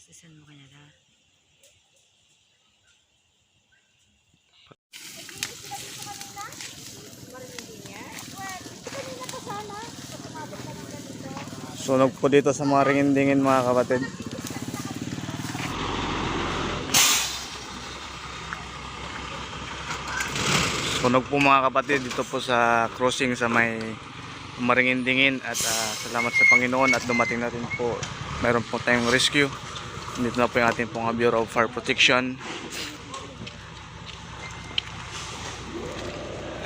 Isend mo kanya na. Sunog po dito sa mga ringindingin mga kapatid. Sunog po mga kapatid dito po sa crossing sa may maringindingin at ah, salamat sa Panginoon at dumating na rin po meron po tayong rescue. Dito na po yung ating pong Bureau of Fire Protection.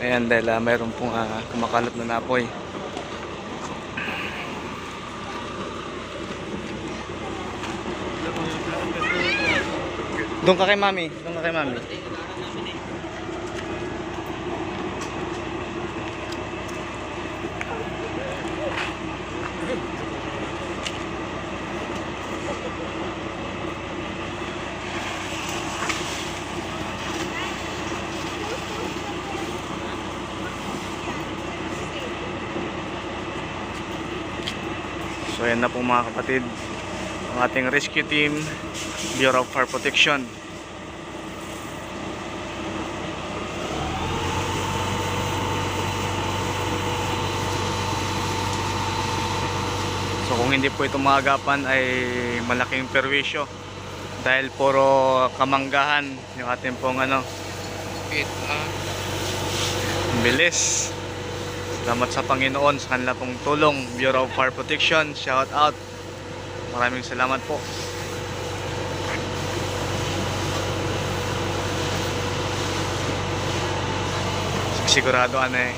Ayan dahil ah, mayroon pong ah, kumakalat na napoy. Doon ka kay mami. Doon ka kay mami. So ayan na po mga kapatid. Ang ating rescue team Bureau of Fire Protection. So kung hindi po ito maagapan ay malaking perwisyo. Dahil puro kamanggahan yung ating pong ano. Ang bilis Salamat sa Panginoon sa kanila pong tulong Bureau of Fire Protection. Shout out. Maraming salamat po. Sigurado ano eh.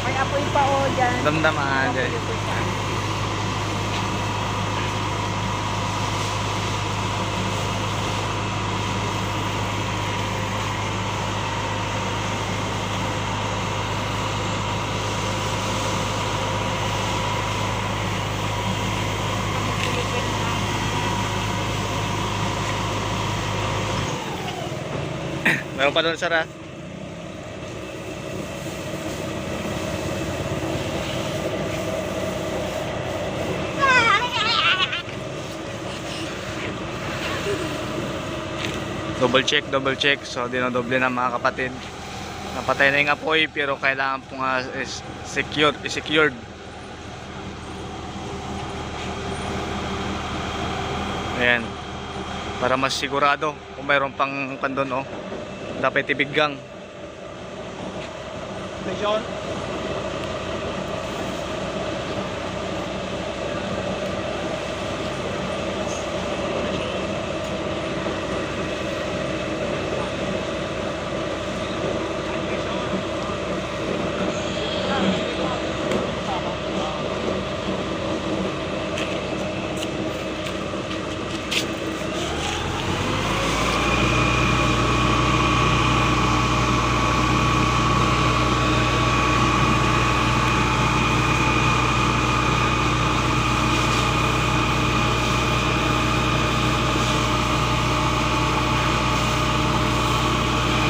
May apoy pa o dyan. damdaman dyan. Meron pa doon, Sarah? Double check, double check. So, dinodoble na mga kapatid. Napatay na yung apoy pero kailangan po nga is secured, is secured. Ayan. Para mas sigurado kung mayroon pang kandon oh. Dapat ibiggang.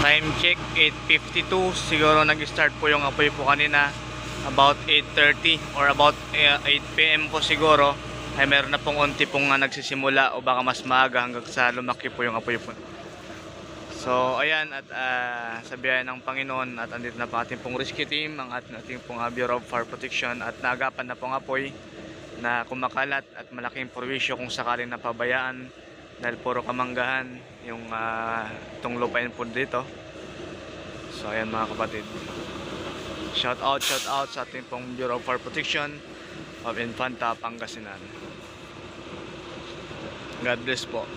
Time check 8.52 siguro nag-start po yung apoy po kanina. About 8.30 or about eh, 8pm po siguro ay meron na pong unti pong ah, nagsisimula o baka mas maaga hanggang sa lumaki po yung apoy po. So ayan at ah, sa biyaya ng Panginoon at andito na po ating pong rescue team ang ating, ating pong ah, Bureau of Fire Protection at naagapan na pong apoy na kumakalat at malaking provisyo kung sakaling napabayaan dahil puro kamanggahan yung ah, itong lupain po dito so ayan mga kapatid. Shout out shout out sa ating pong Bureau Fire Protection of Infanta Pangasinan. God bless po